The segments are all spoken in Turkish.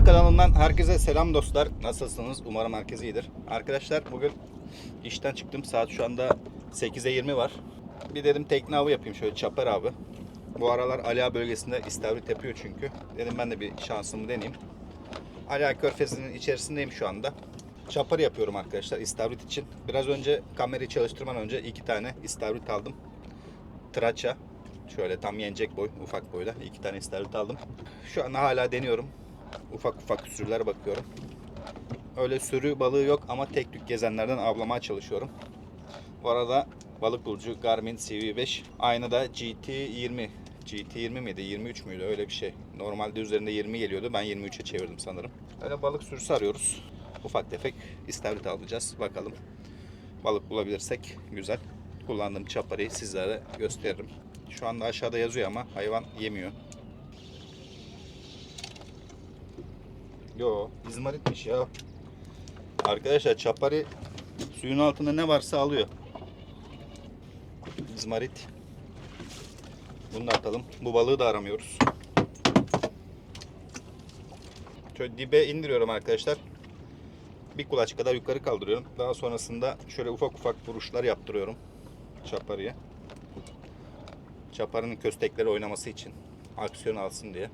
Ana kanalından herkese selam dostlar. Nasılsınız? Umarım herkes iyidir. Arkadaşlar bugün işten çıktım. Saat şu anda 8'e 20 var. Bir dedim tekne avı yapayım şöyle çapar abi. Bu aralar Ala bölgesinde istavrit yapıyor çünkü. Dedim ben de bir şansımı deneyeyim. Ala Körfezi'nin içerisindeyim şu anda. Çapar yapıyorum arkadaşlar istavrit için. Biraz önce kamerayı çalıştırmadan önce iki tane istavrit aldım. Traça. Şöyle tam yenecek boy, ufak boyda. iki tane istavrit aldım. Şu anda hala deniyorum. Ufak ufak sürüler bakıyorum. Öyle sürü balığı yok ama tek tük gezenlerden avlamaya çalışıyorum. Bu arada balık bulucu Garmin CV5. Aynı da GT20. GT20 miydi? 23 müydü? Öyle bir şey. Normalde üzerinde 20 geliyordu. Ben 23'e çevirdim sanırım. Öyle balık sürüsü arıyoruz. Ufak tefek istavrit alacağız. Bakalım. Balık bulabilirsek güzel. Kullandığım çaparayı sizlere gösteririm. Şu anda aşağıda yazıyor ama hayvan yemiyor. Yo, izmaritmiş ya. Arkadaşlar çapari suyun altında ne varsa alıyor. İzmarit. Bunu da atalım. Bu balığı da aramıyoruz. Şöyle dibe indiriyorum arkadaşlar. Bir kulaç kadar yukarı kaldırıyorum. Daha sonrasında şöyle ufak ufak vuruşlar yaptırıyorum çaparıya. Çaparının köstekleri oynaması için aksiyon alsın diye.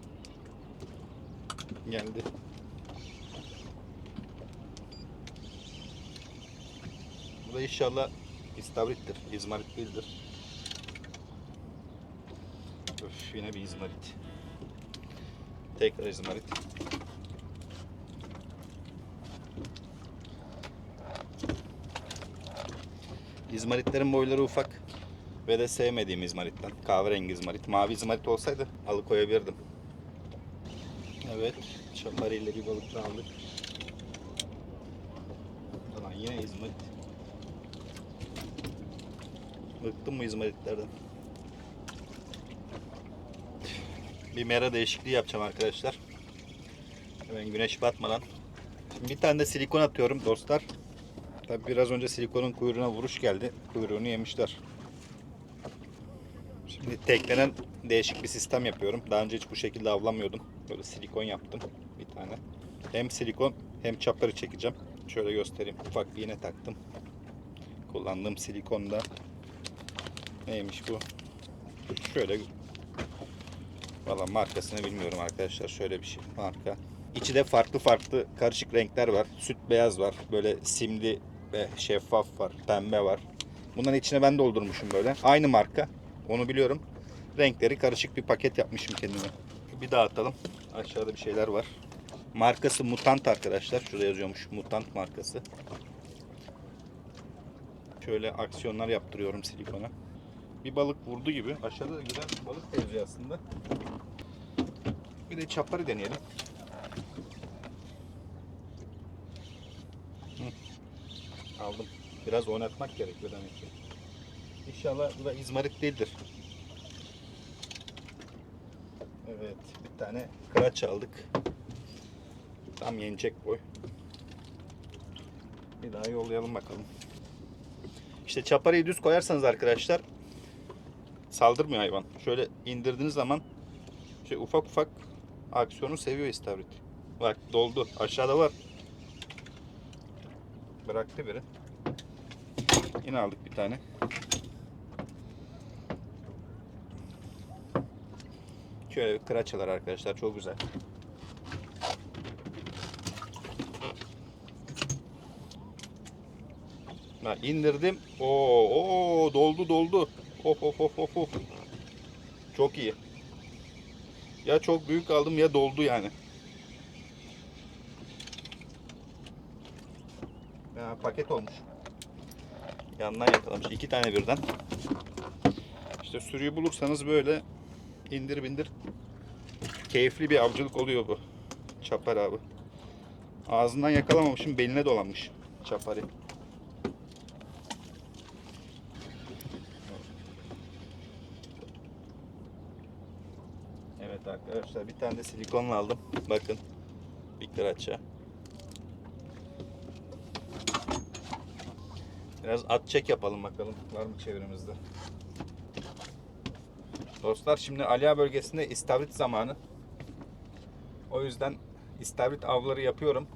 Geldi. Da inşallah istavrittir. İzmarit değildir. Öf, yine bir izmarit. Tekrar izmarit. İzmaritlerin boyları ufak ve de sevmediğim izmaritten. Kahverengi izmarit. Mavi izmarit olsaydı alıkoyabilirdim. Evet, çapariyle bir balık aldık. Yine izmarit. Bıktım mı izmaritlerden? Bir mera değişikliği yapacağım arkadaşlar. Hemen güneş batmadan. Şimdi bir tane de silikon atıyorum dostlar. Tabi biraz önce silikonun kuyruğuna vuruş geldi. Kuyruğunu yemişler. Şimdi teklenen değişik bir sistem yapıyorum. Daha önce hiç bu şekilde avlamıyordum. Böyle silikon yaptım bir tane. Hem silikon hem çaparı çekeceğim. Şöyle göstereyim. Ufak bir iğne taktım. Kullandığım silikon da neymiş bu? Şöyle Valla markasını bilmiyorum arkadaşlar. Şöyle bir şey marka. İçi de farklı farklı karışık renkler var. Süt beyaz var. Böyle simli ve şeffaf var. Pembe var. Bunların içine ben doldurmuşum böyle. Aynı marka. Onu biliyorum. Renkleri karışık bir paket yapmışım kendime. Bir daha atalım. Aşağıda bir şeyler var. Markası Mutant arkadaşlar. Şurada yazıyormuş Mutant markası. Şöyle aksiyonlar yaptırıyorum silikona. Bir balık vurdu gibi. Aşağıda da güzel balık yazıyor aslında. Bir de çapari deneyelim. Hı. Aldım. Biraz oynatmak gerekiyor demek ki. İnşallah bu da izmarit değildir. Evet, bir tane kıraç aldık. Tam yenecek boy. Bir daha yollayalım bakalım. İşte çaparayı düz koyarsanız arkadaşlar saldırmıyor hayvan. Şöyle indirdiğiniz zaman şey ufak ufak aksiyonu seviyor istavrit. Bak doldu. Aşağıda var. Bıraktı biri. Yine aldık bir tane. Şöyle bir kıraçalar arkadaşlar. Çok güzel. Ha, indirdim. Oo, oo doldu doldu. Of of of of of. Çok iyi. Ya çok büyük aldım ya doldu yani. Ya paket olmuş. Yandan yakalamış. iki tane birden. İşte sürüyü bulursanız böyle indir bindir. Keyifli bir avcılık oluyor bu. Çapar abi. Ağzından yakalamamışım beline dolanmış. Çapari. Evet arkadaşlar bir tane de silikonla aldım. Bakın. Bir kıraça. Biraz at çek yapalım bakalım. Var mı çevremizde? Dostlar şimdi Aliya bölgesinde istavrit zamanı. O yüzden istavrit avları yapıyorum.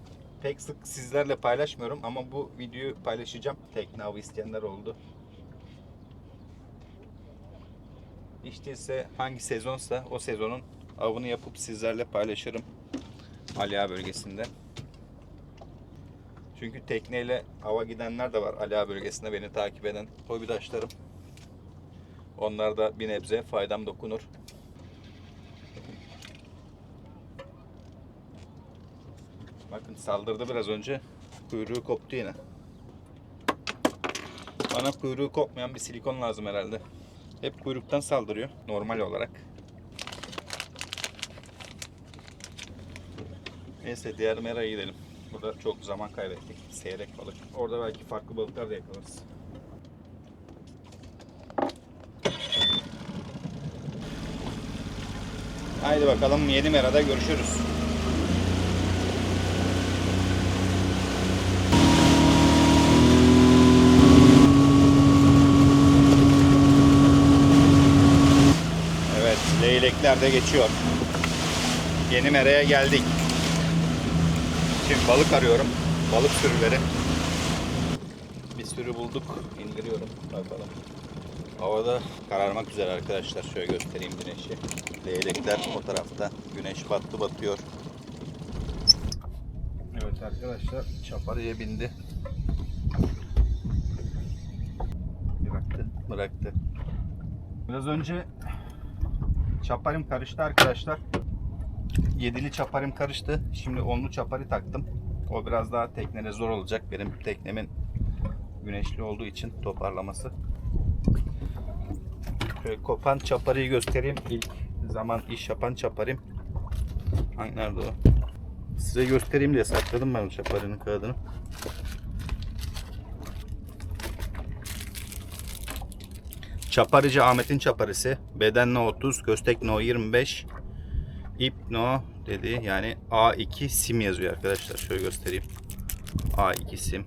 Pek sık sizlerle paylaşmıyorum ama bu videoyu paylaşacağım. Tekne avı isteyenler oldu. İşte ise hangi sezonsa o sezonun avını yapıp sizlerle paylaşırım. Ali Ağa bölgesinde. Çünkü tekneyle ava gidenler de var Ali Ağa bölgesinde beni takip eden hobidaşlarım. Onlar da bir nebze faydam dokunur. Bakın saldırdı biraz önce. Kuyruğu koptu yine. Bana kuyruğu kopmayan bir silikon lazım herhalde. Hep kuyruktan saldırıyor normal olarak. Neyse diğer meraya gidelim. Burada çok zaman kaybettik. Seyrek balık. Orada belki farklı balıklar da yakalarız. Haydi bakalım yeni merada görüşürüz. Evet, leylekler de geçiyor. Yeni meraya geldik. Şimdi balık arıyorum. Balık sürüleri. Bir sürü bulduk. İndiriyorum. Bakalım. Havada kararmak üzere arkadaşlar. Şöyle göstereyim güneşi. Leylekler o tarafta. Güneş battı batıyor. Evet arkadaşlar çaparıya bindi. Bıraktı. Bıraktı. Biraz önce çaparım karıştı arkadaşlar. Yedili çaparım karıştı. Şimdi onlu çaparı taktım. O biraz daha teknede zor olacak. Benim teknemin güneşli olduğu için toparlaması. Şöyle kopan çaparıyı göstereyim. İlk zaman iş yapan çaparım. Hangi nerede o? Size göstereyim diye sakladım ben çaparının kağıdını. Çaparıcı Ahmet'in çaparısı. Beden no 30, köstek no 25, ip no dedi. Yani A2 sim yazıyor arkadaşlar. Şöyle göstereyim. A2 sim.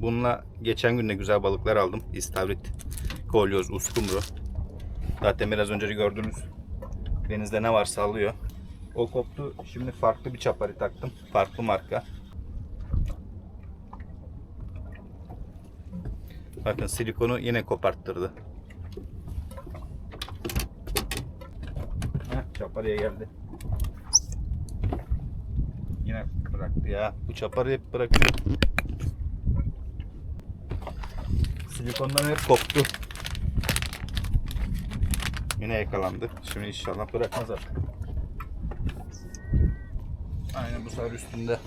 Bununla geçen gün de güzel balıklar aldım. İstavrit, kolyoz, uskumru. Zaten biraz önce gördünüz. Denizde ne varsa alıyor. O koptu. Şimdi farklı bir çapari taktım. Farklı marka. Bakın silikonu yine koparttırdı. Heh, çapariye geldi. Yine bıraktı ya. Bu çaparı hep bırakıyor. Silikondan hep koptu. Yine yakalandı. Şimdi inşallah bırakmaz artık. Aynen bu sefer üstünde.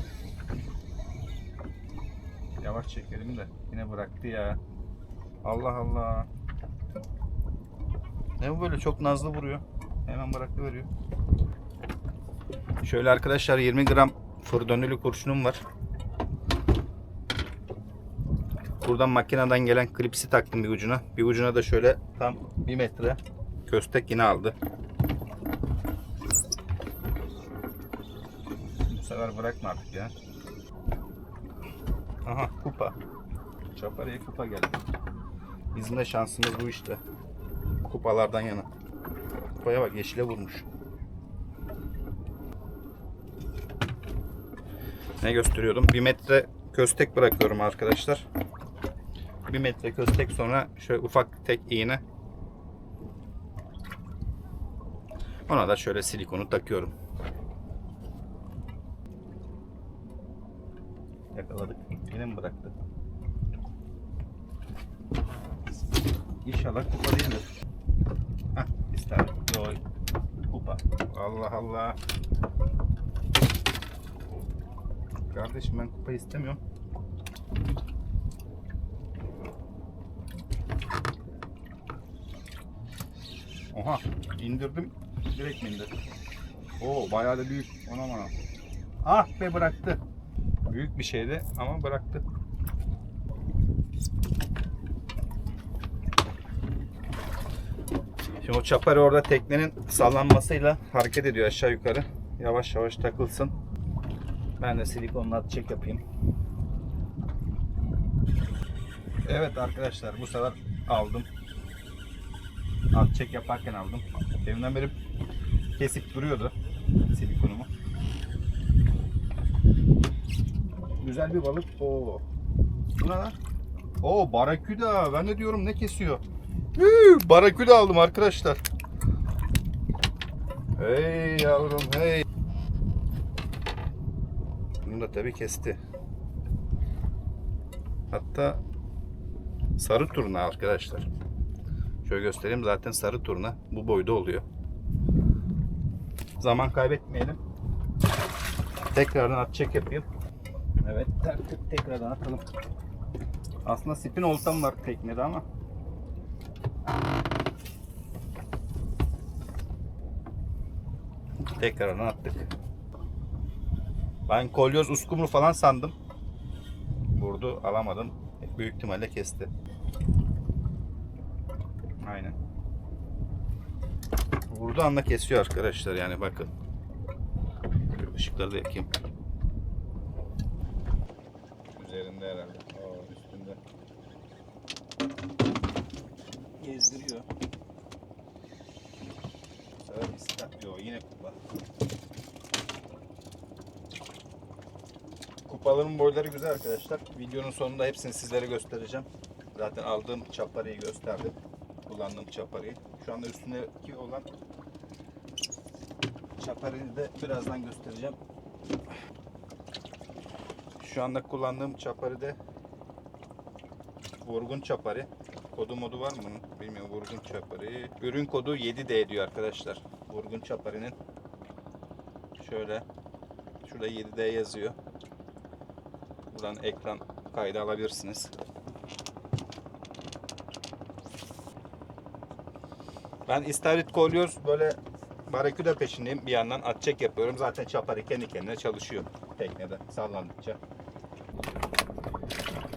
Yavaş çekelim de yine bıraktı ya. Allah Allah. Ne bu böyle çok nazlı vuruyor. Hemen bıraktı veriyor. Şöyle arkadaşlar 20 gram fırdönlü kurşunum var. Buradan makineden gelen klipsi taktım bir ucuna. Bir ucuna da şöyle tam 1 metre köstek yine aldı. Bu sefer bırakma artık ya. Aha kupa. Çaparıya kupa geldi. Bizim de şansımız bu işte. Kupalardan yana. Kupaya bak yeşile vurmuş. Ne gösteriyordum? Bir metre köstek bırakıyorum arkadaşlar. Bir metre köstek sonra şöyle ufak tek iğne. Ona da şöyle silikonu takıyorum. Yakaladık. Yine mi bıraktı? İnşallah kupa değildir. Hah ister. Yok. Kupa. Allah Allah. Kardeşim ben kupa istemiyorum. Oha indirdim. Direkt mi indirdim? Oo bayağı da büyük. Ona bana. Ah be bıraktı. Büyük bir şeydi ama bıraktı. Şimdi o çaparı orada teknenin sallanmasıyla hareket ediyor aşağı yukarı. Yavaş yavaş takılsın. Ben de silikonla at çek yapayım. Evet arkadaşlar bu sefer aldım. At çek yaparken aldım. Deminden beri kesip duruyordu silikonumu. güzel bir balık. Oo. Bu ne lan? Oo baraküda. Ben de diyorum ne kesiyor? Huu, baraküda aldım arkadaşlar. Hey yavrum hey. Bunu da tabii kesti. Hatta sarı turna arkadaşlar. Şöyle göstereyim zaten sarı turna bu boyda oluyor. Zaman kaybetmeyelim. Tekrardan at çek yapayım. Evet tek- tekrardan atalım. Aslında spin oltam var teknede ama. Tekrardan attık. Ben kolyoz uskumru falan sandım. Vurdu alamadım. Büyük ihtimalle kesti. Aynen. Vurdu anda kesiyor arkadaşlar yani bakın. Şu ışıkları da yakayım. Üzerinde herhalde. Oo, üstünde. Gezdiriyor. Bu sefer istek- Yo, yine kupa. Kupaların boyları güzel arkadaşlar. Videonun sonunda hepsini sizlere göstereceğim. Zaten aldığım çaparıyı gösterdim. Kullandığım çaparıyı. Şu anda üstündeki olan çaparıyı da birazdan göstereceğim. Şu anda kullandığım çapari de vurgun çapari. Kodu modu var mı? Bilmiyorum vurgun çapari. Ürün kodu 7D diyor arkadaşlar. Vurgun çaparinin. Şöyle. Şurada 7D yazıyor. Buradan ekran kaydı alabilirsiniz. Ben istavrit kolyoz böyle baraküda peşindeyim. Bir yandan at yapıyorum. Zaten çapari kendi kendine çalışıyor teknede sallandıkça.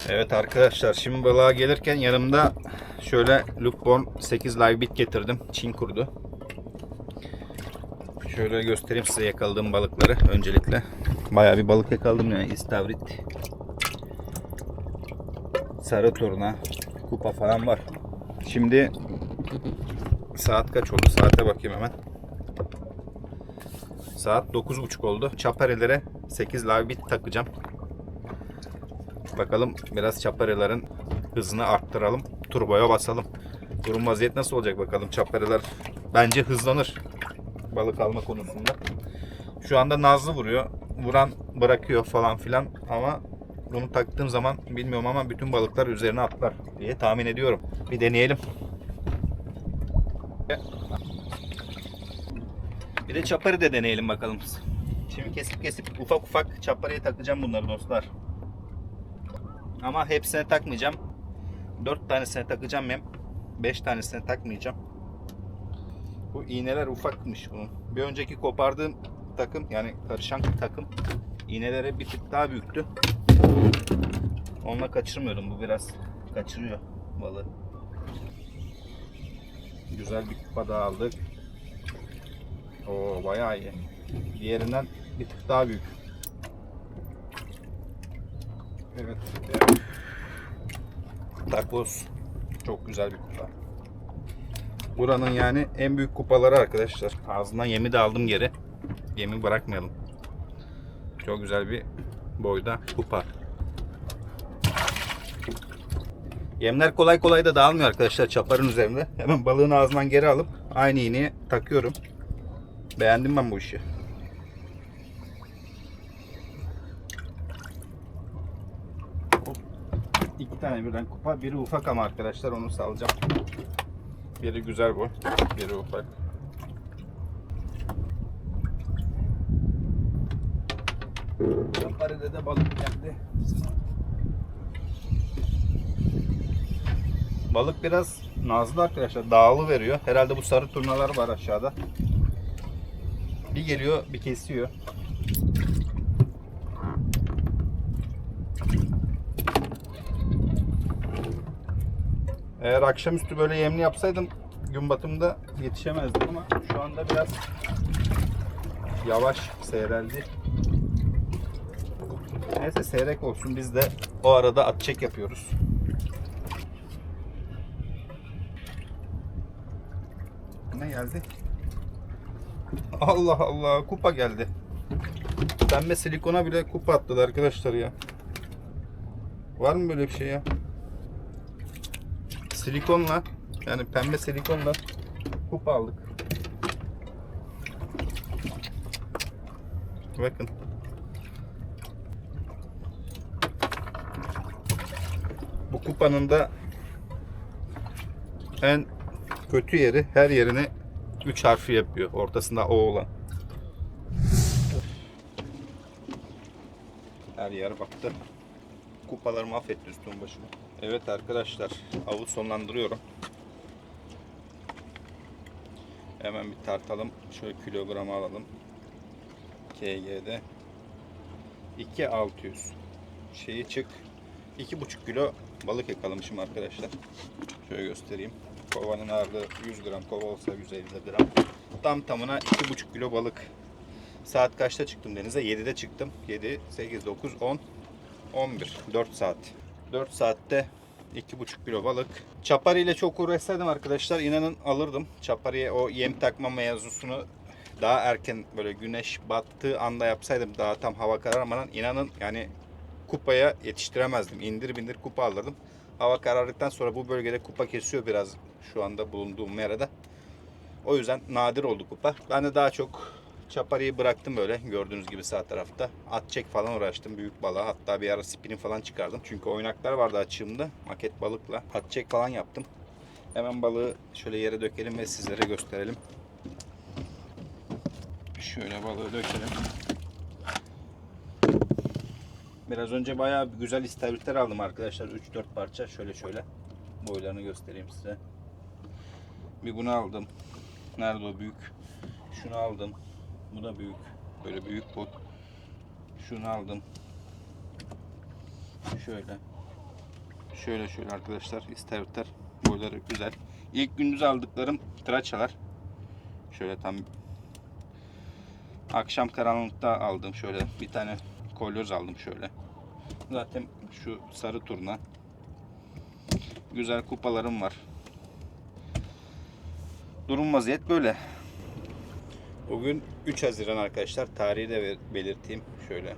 Evet arkadaşlar şimdi balığa gelirken yanımda şöyle Lukborn 8 live bit getirdim. Çin kurdu. Şöyle göstereyim size yakaladığım balıkları öncelikle. Bayağı bir balık yakaladım yani istavrit. Sarı turna, kupa falan var. Şimdi saat kaç oldu? Saate bakayım hemen. Saat 9.30 oldu. Çaparelere 8 live bit takacağım. Bakalım biraz çaparelerin hızını arttıralım. Turboya basalım. Durum vaziyet nasıl olacak bakalım. Çapareler bence hızlanır. Balık alma konusunda. Şu anda nazlı vuruyor. Vuran bırakıyor falan filan ama bunu taktığım zaman bilmiyorum ama bütün balıklar üzerine atlar diye tahmin ediyorum. Bir deneyelim. Bir de çaparı da deneyelim bakalım. Şimdi kesip kesip ufak ufak çaparıya takacağım bunları dostlar. Ama hepsine takmayacağım. 4 tanesine takacağım hem 5 tanesine takmayacağım. Bu iğneler ufakmış bunun. Bir önceki kopardığım takım yani karışan takım iğneleri bir tık daha büyüktü. Onunla kaçırmıyordum. Bu biraz kaçırıyor balığı. Güzel bir kupa daha aldık. Oo bayağı iyi. Diğerinden bir tık daha büyük. Evet. Takoz. Çok güzel bir kupa. Buranın yani en büyük kupaları arkadaşlar. Ağzından yemi de aldım geri. Yemi bırakmayalım. Çok güzel bir boyda kupa. Yemler kolay kolay da dağılmıyor arkadaşlar çaparın üzerinde. Hemen balığın ağzından geri alıp aynı iğneye takıyorum. Beğendim ben bu işi. İki tane birden kupa. Biri ufak ama arkadaşlar onu salacağım. Biri güzel boy. Biri ufak. Çaparede de balık geldi. Balık biraz nazlı arkadaşlar. Dağılı veriyor. Herhalde bu sarı turnalar var aşağıda. Bir geliyor, bir kesiyor. Eğer akşamüstü böyle yemli yapsaydım gün batımında yetişemezdim ama şu anda biraz yavaş seyreldi. Neyse seyrek olsun biz de o arada at çek yapıyoruz. Ne geldi? Allah Allah kupa geldi. Pembe silikona bile kupa attılar arkadaşlar ya. Var mı böyle bir şey ya? Silikonla yani pembe silikonla kupa aldık. Bakın. Bu kupanın da en kötü yeri her yerini 3 harfi yapıyor. Ortasında O olan. Her yer baktı. Kupaları mahvetti üstüm başımı. Evet arkadaşlar avı sonlandırıyorum. Hemen bir tartalım. Şöyle kilogramı alalım. KG'de 2600 şeyi çık 2,5 kilo balık yakalamışım arkadaşlar. Şöyle göstereyim. Kovanın ağırlığı 100 gram, kova olsa 150 gram. Tam tamına 2,5 kilo balık. Saat kaçta çıktım denize? 7'de çıktım. 7, 8, 9, 10, 11. 4 saat. 4 saatte 2,5 kilo balık. Çapari ile çok uğraşsaydım arkadaşlar inanın alırdım. Çapariye o yem takma mevzusunu daha erken böyle güneş battığı anda yapsaydım daha tam hava kararmadan inanın yani kupaya yetiştiremezdim. İndir bindir kupa alırdım. Hava karardıktan sonra bu bölgede kupa kesiyor biraz şu anda bulunduğum merada. O yüzden nadir oldu kupa. Ben de daha çok çapariyi bıraktım böyle gördüğünüz gibi sağ tarafta. At çek falan uğraştım büyük balığa. Hatta bir ara spinning falan çıkardım. Çünkü oynaklar vardı açığımda. Maket balıkla. At çek falan yaptım. Hemen balığı şöyle yere dökelim ve sizlere gösterelim. Şöyle balığı dökelim. Biraz önce bayağı güzel istavritler aldım arkadaşlar. 3-4 parça şöyle şöyle. Boylarını göstereyim size. Bir bunu aldım. Nerede o büyük? Şunu aldım. Bu da büyük. Böyle büyük boy. Şunu aldım. Şöyle. Şöyle şöyle arkadaşlar istavritler. Boyları güzel. İlk gündüz aldıklarım traçalar. Şöyle tam akşam karanlıkta aldım şöyle bir tane kolyoz aldım şöyle. Zaten şu sarı turna. Güzel kupalarım var. Durum vaziyet böyle. Bugün 3 Haziran arkadaşlar. Tarihi de belirteyim. Şöyle.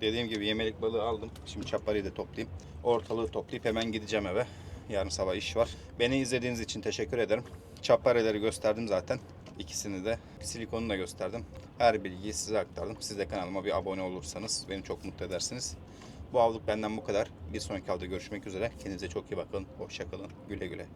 Dediğim gibi yemelik balığı aldım. Şimdi çaparıyı da toplayayım. Ortalığı toplayıp hemen gideceğim eve. Yarın sabah iş var. Beni izlediğiniz için teşekkür ederim. Çapareleri gösterdim zaten. İkisini de. Silikonu da gösterdim. Her bilgiyi size aktardım. Siz de kanalıma bir abone olursanız beni çok mutlu edersiniz. Bu avluk benden bu kadar. Bir sonraki avda görüşmek üzere. Kendinize çok iyi bakın. Hoşçakalın. Güle güle.